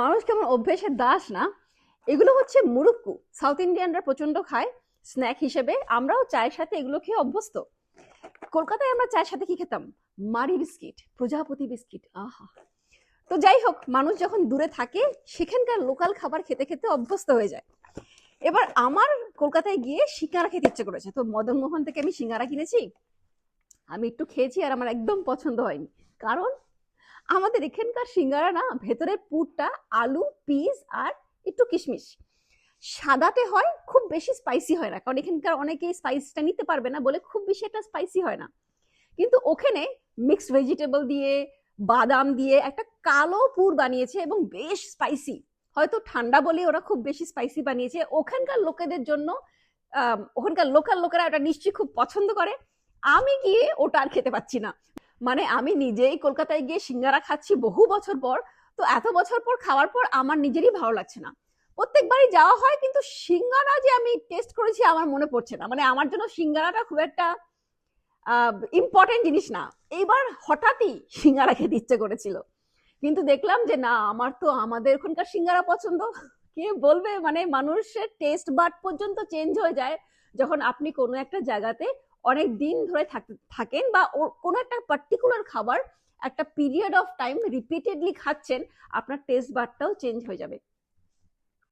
মানুষ কেমন অভ্যেসের দাস না? এগুলো হচ্ছে মুরুক্কু। সাউথ ইন্ডিয়ানরা প্রচণ্ড খায় স্ন্যাক হিসেবে। আমরাও চায়ের সাথে এগুলো খেয়ে অভ্যস্ত। কলকাতায় আমরা চায়ের সাথে কি খেতাম? মারি বিস্কিট, প্রজাপতি বিস্কিট, আহা। তো যাই হোক, মানুষ যখন দূরে থাকে, সেখানকার লোকাল খাবার খেতে খেতে অভ্যস্ত হয়ে যায়। এবার আমার কলকাতায় গিয়ে সিঙ্গারা খেতে ইচ্ছে করেছে। তো মদন মোহন থেকে আমি সিঙ্গারা কিনেছি। আমি একটু খেয়েছি আর আমার একদম পছন্দ হয়নি। কারণ আমাদের এখানকার সিঙ্গারা না ভেতরের পুরটা, আলু, পিস আর একটু কিশমিশ। সাদাতে হয়, খুব বেশি স্পাইসি হয় না, কারণ এখানকার অনেকেই স্পাইসটা নিতে পারবে না বলে খুব বেশি একটা স্পাইসি হয় না। কিন্তু ওখানে মিক্সড ভেজিটেবল দিয়ে, বাদাম দিয়ে একটা কালো পুর বানিয়েছে এবং বেশ স্পাইসি হয়তো ঠান্ডা বলে ওরা খুব বেশি স্পাইসি বানিয়েছে। ওখানকার লোকেদের জন্য ওখানকার লোকাল লোকেরা এটা নিশ্চয়ই খুব পছন্দ করে। আমি গিয়ে ওটা আর খেতে পাচ্ছি না। মানে আমি নিজেই কলকাতায় গিয়ে সিঙ্গারা খাচ্ছি বহু বছর পর, তো এত বছর পর খাওয়ার পর আমার নিজেরই ভালো লাগছে না। প্রত্যেকবারই যাওয়া হয়, কিন্তু সিঙ্গারা যে আমি টেস্ট করেছি আমার মনে পড়ছে না। মানে আমার জন্য সিঙ্গারাটা খুব একটা ইম্পর্টেন্ট জিনিস না। এইবার হঠাৎই সিঙ্গারা খেতে ইচ্ছে করেছিল। কিন্তু দেখলাম যে না, আমার তো আমাদের ওখানকার সিঙ্গারা পছন্দ। কে বলবে? মানে মানুষের টেস্ট বাট পর্যন্ত চেঞ্জ হয়ে যায়। যখন আপনি কোনো একটা জায়গাতে অনেক দিন ধরে থাক- থাকেন বা কোনো একটা পার্টিকুলার খাবার একটা পিরিয়ড অফ টাইম রিপিটেডলি খাচ্ছেন, আপনার টেস্ট বারটাও চেঞ্জ হয়ে যাবে।